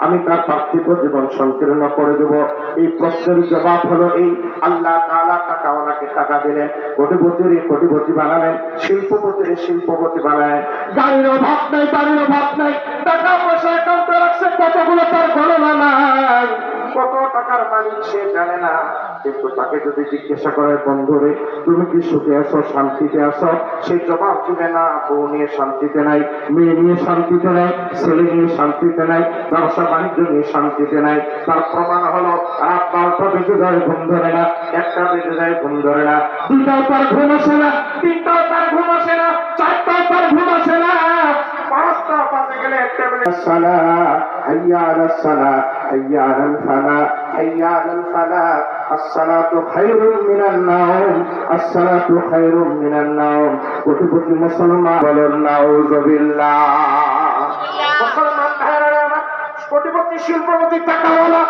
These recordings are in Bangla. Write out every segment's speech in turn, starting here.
আমি তার পার্থিব জীবন সংকীর্ণ করে দেব। এই প্রশ্নের জবাব হলো এই, আল্লাহ তাআলা টাকাওয়ালাকে টাকা দিলেন, কোটিপতির কোটিপতি বানালেন, শিল্পপতির শিল্পপতি বানালেন। গাড়ির অভাব নাই, বাড়ির অভাব নাই, টাকা পয়সা একাউন্টে রাখছে, কতগুলো তার গণনা নাই। টাকার মালিক সে জানে না। কিন্তু তাকে যদি জিজ্ঞাসা করে, বন্ধুরে, তুমি কি সুখে আছো, শান্তিতে আছো? সে জবাব দিবে, না, বউ নিয়ে শান্তিতে নাই, মেয়ে নিয়ে শান্তিতে নাই, ছেলে নিয়ে শান্তিতে নাই, ব্যবসা বাণিজ্য নিয়ে শান্তিতে নাই। তার প্রমাণ হলো, রাত বারোটা বেজে যায়, ঘুম ধরে না, একটা বেজে যায়, ঘুম ধরে না। দুটাও তার ঘুম আসে না, তিনটাও তার ঘুম আসে না, চারটাও তার ঘুম আসে না। পাঁচটা বাজে গেলে একটা বেজে সালা হাইয়া সালা হাইয়া ফালা হাইয়া আলাল ফালা الصلاة خير من النوم الصلاة خير من النوم কোটিপতি মুসলমান বলেন নাউজুবিল্লাহ মুসলমান ভাইয়েরা আমার কোটিপতি শিল্পপতি টাকাওয়ালা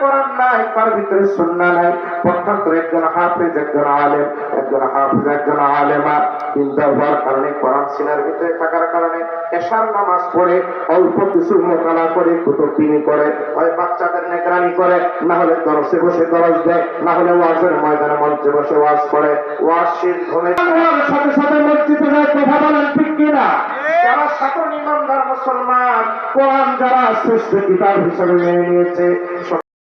কোরআন নাই, তার ভিতরে সুন্নাহ নাই। পক্ষান্তর একজন হাফেজ, একজন আলেম, একজন হাফেজ, একজন আলেমা। চিন্তা হওয়ার কারণে কোরআন সিনার ভিতরে থাকার কারণে এশার নামাজ পড়ে, অল্প কিছু মোকালা করে কুতুববিনি করে, হয় বাচ্চাদের নেগরানি করে, না হলে দরসে বসে দরজ দেয়, না হলে ওয়াজের ময়দানে মঞ্চে বসে ওয়াজ করে। ওয়াজ শেষ হলে সাথে সাথে মসজিদে যায়, কথা বলেন ঠিক কিনা? যারা সাধারণ ইমানদার মুসলমান, কোরআন যারা শ্রেষ্ঠ কিতাব হিসেবে মেনে নিয়েছে